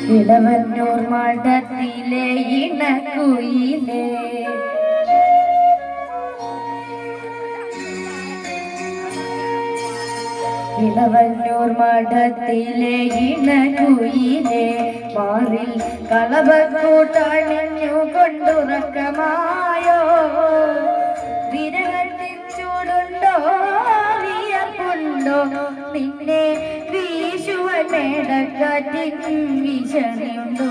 ഇടവന്നൂർ മഠത്തിലെ ഇണക്കുയിലേ. ഇളവന്നൂർ മഠത്തിലെ ഇണകുയിലെ മാറിൽ കളവക്കൂട്ടണിഞ്ഞു കൊണ്ടുറക്കമായോ? വിരഹത്തിൽ ചൂടുണ്ടോ വിയർപ്പുണ്ടോ? നിന്നെ വീശുവനേടക്കാറ്റിൻ വിശണിയുണ്ടോ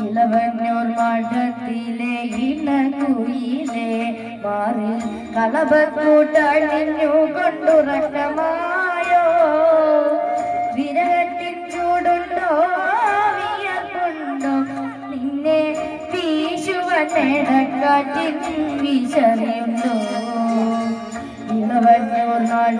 ഇളവന്നൂർ മഠത്തിലെ ഇണകുയിലെ മാറി കളപക്കൂട്ടണിഞ്ഞു കൊണ്ടുറക്കമായോ? നിന്നെ ഇണകുയിലേ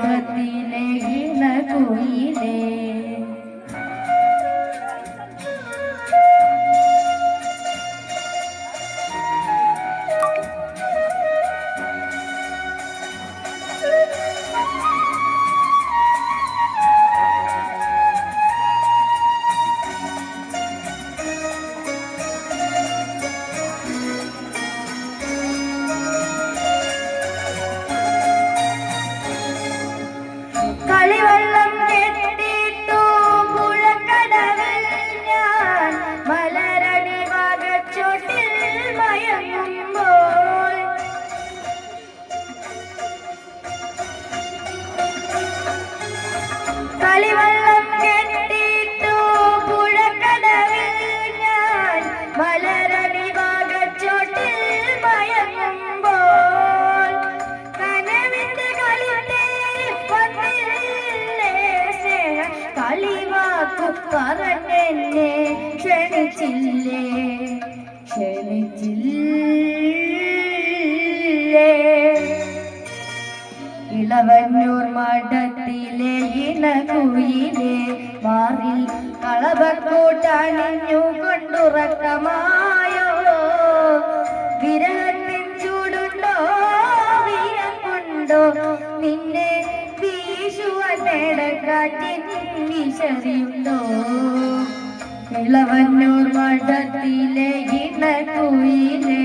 കളിവാക്കു പറഞ്ഞെന്നെ ക്ഷണിച്ചില്ലേ ക്ഷണിച്ചില്ലേ. ഇളവന്നൂർ മഠത്തിലെ ഇണകുയിലെ മാറി കളവക്കൂട്ടണിഞ്ഞു കൊണ്ടുറക്കമായോ വിരഹത്തിൻ വിശറിയുണ്ടോ ഇളവന്നൂർ മഠത്തിലെ ഇണകുയിലേ